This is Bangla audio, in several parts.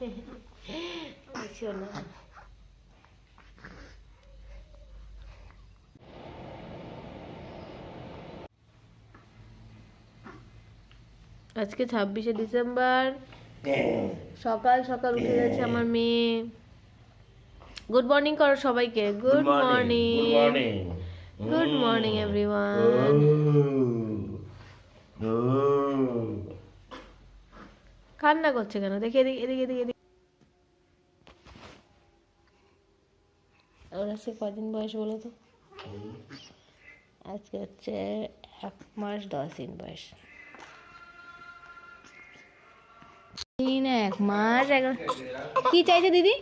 শোনা আজকে ছাব্বিশে ডিসেম্বর। সকাল সকাল উঠে গেছে আমার মেয়ে। গুড মর্নিং করো সবাইকে। Good morning good morning everyone কান্না করছে কেন? দেখি এদিকে এদিকে এদিকে এদিকে। ওর আজকে কদিন বয়স বলো তো? আজকে হচ্ছে এক মাস দশ দিন বয়স। এই না এক মাস এগারো কি চাইছে দিদি?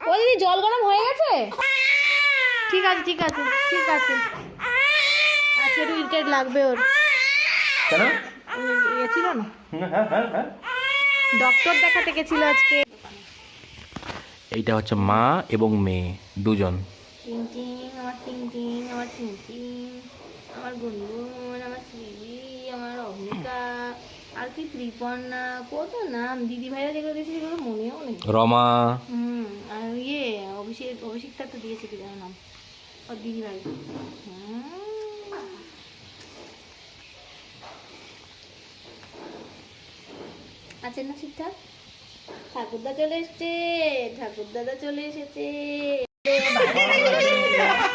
ও দিদি জল গরম হয়ে গেছে? ঠিক আছে ঠিক আছে ঠিক আছে। আচ্ছা একটু লাগবে ওর। কেন? ছিল না? হ্যাঁ হ্যাঁ হ্যাঁ। ডক্টর দেখাতে গেছিল আজকে। এইটা হচ্ছে মা এবং মেয়ে দুজন। আমার টিং আমার আমার গুনগুন আমার আমার অভ্নিকা আর কি ত্রিপর্ণা কত নাম? দিদি ভাইরা যেগুলো দিয়েছে সেগুলো মনেও নেই। রমা। হুম আর ইয়ে অভিষেক অভিষেকটা তো দিয়েছে কি জানো নাম? ওর দিদি ভাই হুম। আছে না ঠিকঠাক? ঠাকুরদা চলে এসছে ঠাকুরদাদা চলে এসেছে।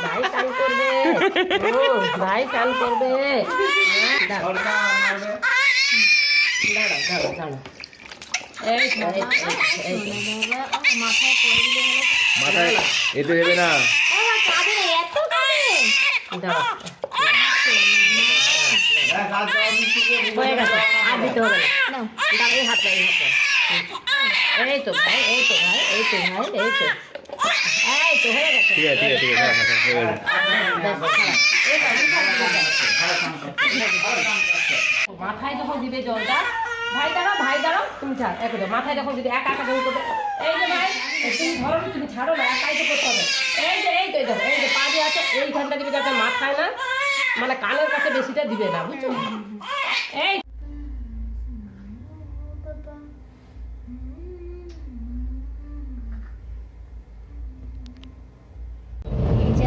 ভাই চাল করবে। ভাই চাল মাথায় এতে দেবে না। এত এই তো ভাই এই তো ভাই এই তো ভাই এই তো এই তো হয়ে গেছে। মাথায় যখন দিবে জলটা, ভাই দাঁড়াও ভাই দাঁড়াও, তুমি ছাড়, এক দাও, মাথায় যখন দিবে, একা একা যখন করবে এই যে ভাই, তুমি ধরো, তুমি ছাড়ো না, একাই তো করতে হবে এই যে, এই তো, এই দেখো যে, পা দিয়ে আছে এইখানটা দিবে যাতে মাথায় না মানে কানের কাছে বেশিটা দিবে না, বুঝছ? এই।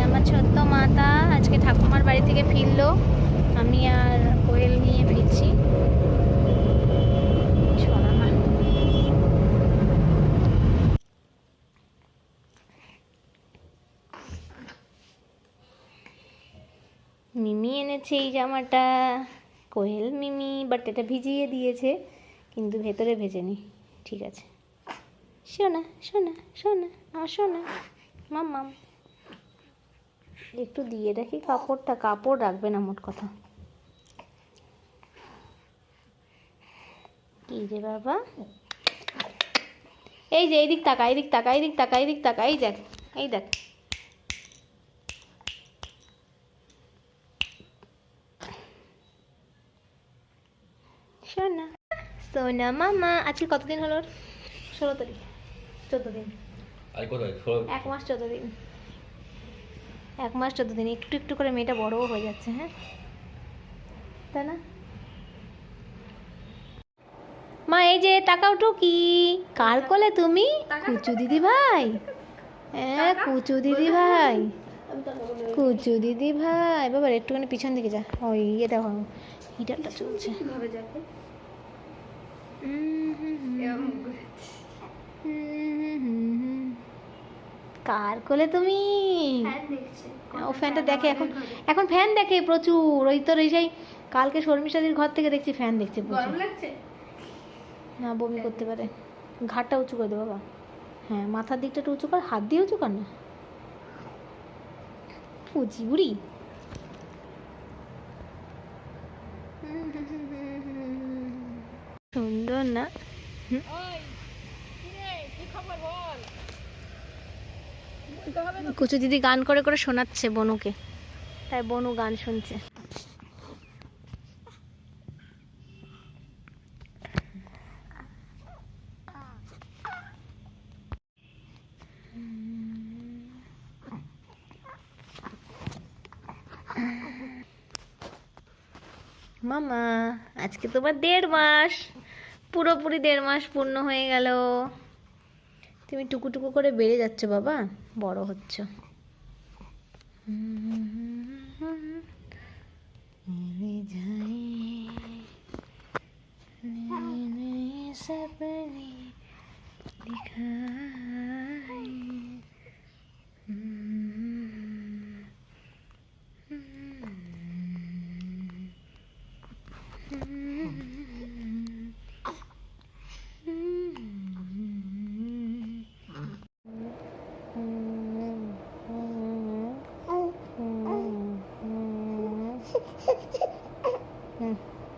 আমার ছোট্ট মাতা আজকে ঠাকুমার বাড়ি থেকে ফিরলো। আমি আর কোয়েল নিয়ে ফিরছি শোনা মা। মিমি এনেছে এই জামাটা। কোয়েল মিমি বাট এটা ভিজিয়ে দিয়েছে, কিন্তু ভেতরে ভেজেনি। ঠিক আছে। শোনা শোনা শোনা আমার শোনা মাম্মাম একটু দিয়ে রাখি কাপড়টা, কাপড় রাখবে না মোট কথা। কি রে বাবা। এই যে এইদিক তাকা এইদিক তাকা এইদিক তাকা এইদিক তাকা এই দেখ এই দেখ সোনা সোনা মামা আজকে কতদিন হলো ষোলো তারিখ চোদ্দ দিন। এক মাস চোদ্দ দিন। এক মাস চোদ্দ দিন একটু একটু করে মেয়েটা বড়ও হয়ে যাচ্ছে হ্যাঁ? তাই না? মা এই যে টাকা টাকাও টুকি কার কোলে তুমি? কুচু দিদি ভাই। হ্যাঁ কুচু দিদি ভাই। কুচু দিদি ভাই। বাবার একটুখানি পিছন দিকে যা। ওই ইয়ে দেখো হিটারটা চলছে উম হুম হুম। হুম হুম হুম। কার কোলে তুমি? ও ফ্যানটা দেখে এখন এখন ফ্যান দেখে প্রচুর। ওই তোর এই সেই কালকে শর্মিষ্ঠাদির ঘর থেকে দেখছি ফ্যান দেখছে প্রচুর। না বমি করতে পারে। ঘাটটা উঁচু করে দে বাবা। হ্যাঁ মাথার দিকটা একটু উঁচু কর হাত দিয়ে উঁচু কর না। পুচি বুড়ি সুন্দর না? কুচু দিদি গান করে করে শোনাচ্ছে বনুকে। তাই বনু গান শুনছে। মামা, আজকে তোমার দেড় মাস। পুরোপুরি দেড় মাস পূর্ণ হয়ে গেল। তুমি টুকুটুকু করে বেড়ে যাচ্ছ বাবা বড় হচ্ছ। সপনে। দেখা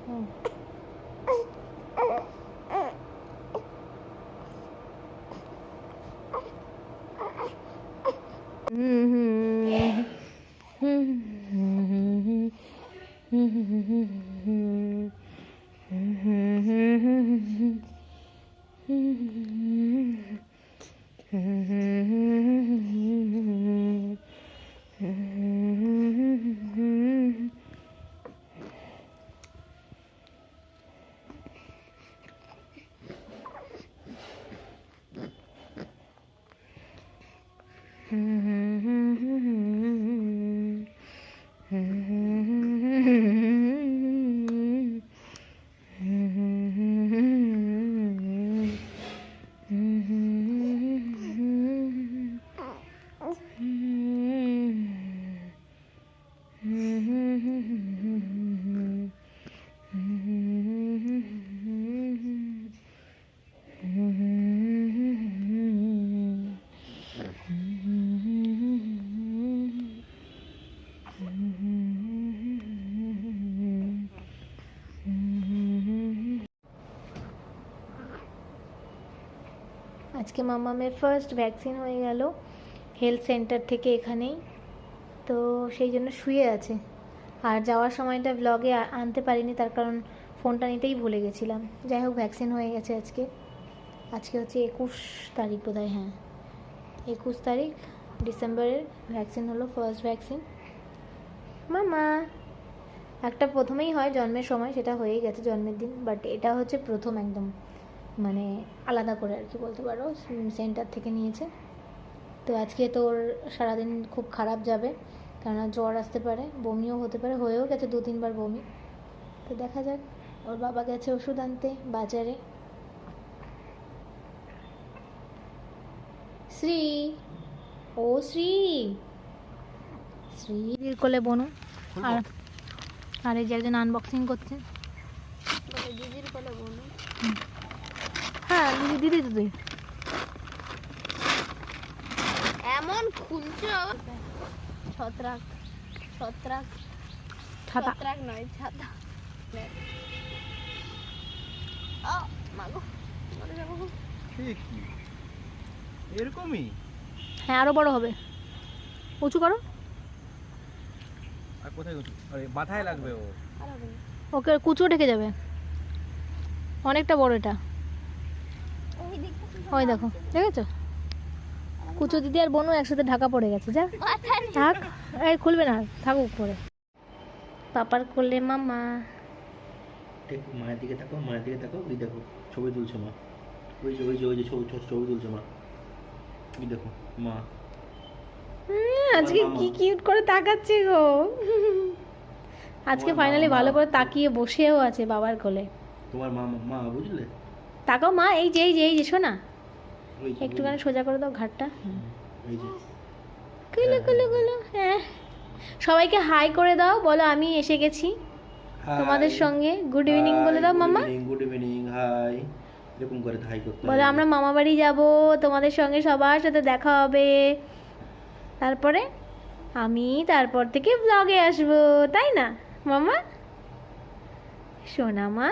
嗯。আজকে মামামের ফার্স্ট ভ্যাকসিন হয়ে গেল হেলথ সেন্টার থেকে এখানেই। তো সেই জন্য শুয়ে আছে। আর যাওয়ার সময়টা ব্লগে আনতে পারিনি, তার কারণ ফোনটা নিতেই ভুলে গেছিলাম। যাই হোক ভ্যাকসিন হয়ে গেছে আজকে। আজকে হচ্ছে একুশ তারিখ বোধহয় হ্যাঁ। একুশ তারিখ, ডিসেম্বরের ভ্যাকসিন হলো ফার্স্ট ভ্যাকসিন মামা, একটা প্রথমেই হয় জন্মের সময়, সেটা হয়েই গেছে জন্মের দিন বাট এটা হচ্ছে প্রথম একদম। মানে আলাদা করে আর কি বলতে পারো সেন্টার থেকে নিয়েছে। তো আজকে তোর সারাদিন খুব খারাপ যাবে কেননা জ্বর আসতে পারে বমিও হতে পারে হয়েও গেছে দু তিনবার বমি। তো দেখা যাক ওর বাবা গেছে ওষুধ আনতে বাজারে। শ্রী ও শ্রী। শ্রীর কোলে বনু। আর আর এই যে একজন আনবক্সিং করছে। দিদির কোলে হ্যাঁ দিদি দিদি এমন খুলছো ছত্রাক ছত্রাক ছত্রাক নয় ছাতা। ও মাগো মরে যাব। ঠিক এরকমই? হ্যাঁ আরও বড় হবে। উঁচু করো। আর কোথায় গেছো আরে মাথায় লাগবে ও। আর হবে না। ওকে কুচো ঢেকে যাবে। অনেকটা বড় এটা। ওই দেখো দেখেছ? কুচো দিদি আর বনু একসাথে ঢাকা পড়ে গেছে যা। নিয়ে- থাক এই খুলবে না থাকুক পরে। পাপার করলে মামা। দেখো মায়ের দিকে তাকাও মায়ের দিকে তাকাও ওই দেখো ছবি তুলছে মা। ওই যে ওই যে ওই যে ছবি ছবি- ছবি তুলছে মা। ওই দেখো মা। আজকে কি কিউট করে তাকাচ্ছে গো। আজকে ফাইনালি ভালো করে তাকিয়ে বসেও আছে বাবার কোলে। তোমার মা মা বুঝলে? তাকাও মা এই যে এই যে এই যে শোনা। একটুখানি সোজা করে দাও ঘাটটা। ওই যে। কুলু কুলু কুলু হ্যাঁ। সবাইকে হাই করে দাও বলো আমি এসে গেছি। তোমাদের সঙ্গে। গুড ইভিনিং বলে দাও মামা। Good evening hi. এরকম করে হাই করতে বলো আমরা মামা বাড়ি যাব তোমাদের সঙ্গে সবার সাথে দেখা হবে। তারপরে আমি তারপর থেকে ব্লগে আসব তাই না মামা? সোনা মা।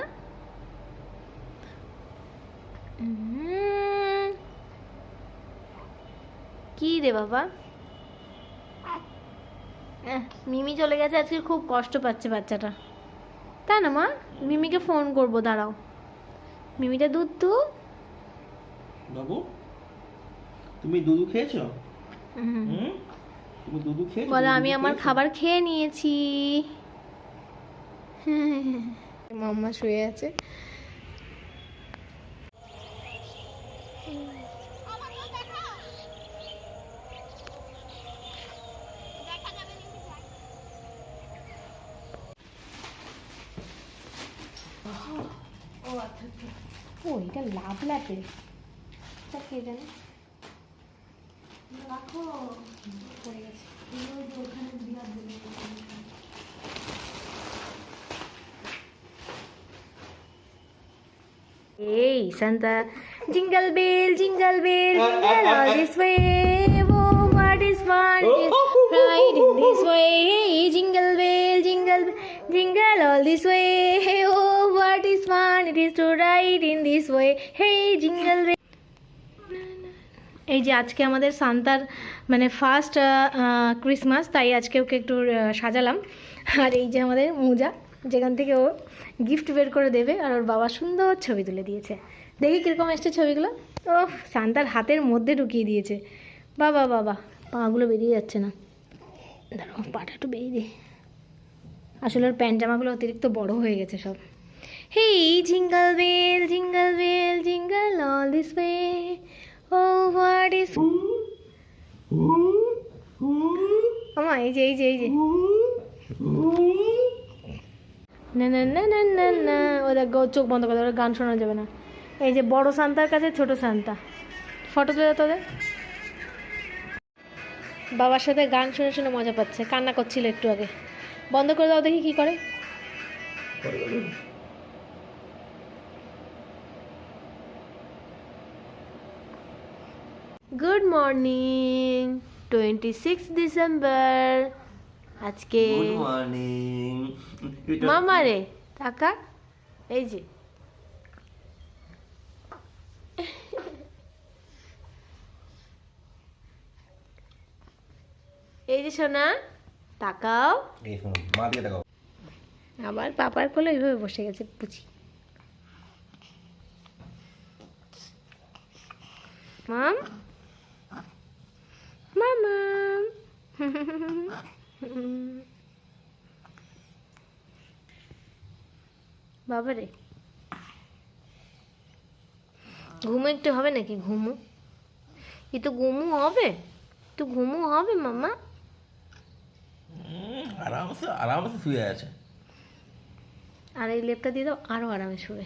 কি রে বাবা? মিমি চলে গেছে আজকে খুব কষ্ট পাচ্ছে বাচ্চাটা। তাই না মা? মিমিকে ফোন করব দাঁড়াও। মিমিটা দুধ তু বাবু তুমি দুধু খেয়েছো? তুমি দুধু খেয়েছো? বলো আমি আমার খাবার খেয়ে নিয়েছি। মাম্মা শুয়ে আছে। ও এটা লাভ ল্যাপে তা কে জানে রাখো পড়ে গেছে Hey, Santa, jingle bell, jingle bell, jingle all this way. Oh, what is fun is ride in this way. Hey, jingle bell, jingle bell, jingle all this way. Oh, what is fun it is to ride in this way. Hey, jingle bell. এই যে আজকে আমাদের সান্তার মানে ফার্স্ট ক্রিসমাস তাই আজকে ওকে একটু সাজালাম। আর এই যে আমাদের মোজা যেখান থেকে ও গিফট বের করে দেবে আর ওর বাবা সুন্দর ছবি তুলে দিয়েছে। দেখি কীরকম এসছে ছবিগুলো। ও সান্তার হাতের মধ্যে ঢুকিয়ে দিয়েছে। বাবা বাবা পাগুলো বেরিয়ে যাচ্ছে না। দাঁড়াও পাটা একটু বেরিয়ে দিই আসলে ওর প্যান্ট জামাগুলো অতিরিক্ত বড় হয়ে গেছে সব। Hey jingle bell jingle bell jingle all this way oh what is আমা এই যে এই যে এই যে না না না না না না ওদের চোখ বন্ধ করে ওরা গান শোনা যাবে না। এই যে বড় সান্তার কাছে ছোট সান্তা। ফটো তুলে তোদের? বাবার সাথে গান শুনে শুনে মজা পাচ্ছে। কান্না করছিল একটু আগে। বন্ধ করে দাও দেখি কি করে। Good morning twenty six December আজকে মর্নিং মামা রে টাকা? এই যে। এই যে সোনা তাকাও। মা দিকে তাকাও। আবার পাপার কোলে এইভাবে বসে গেছে পুচি মাম মামাম বাবারে। ঘুমো একটু হবে নাকি? ঘুমো। এ তো ঘুমু হবে। তো ঘুমু হবে মামা। আরামসে আরামসে শুয়ে আছে। আর এই লেপটা দিয়ে দাও আরও আরামে শুবে।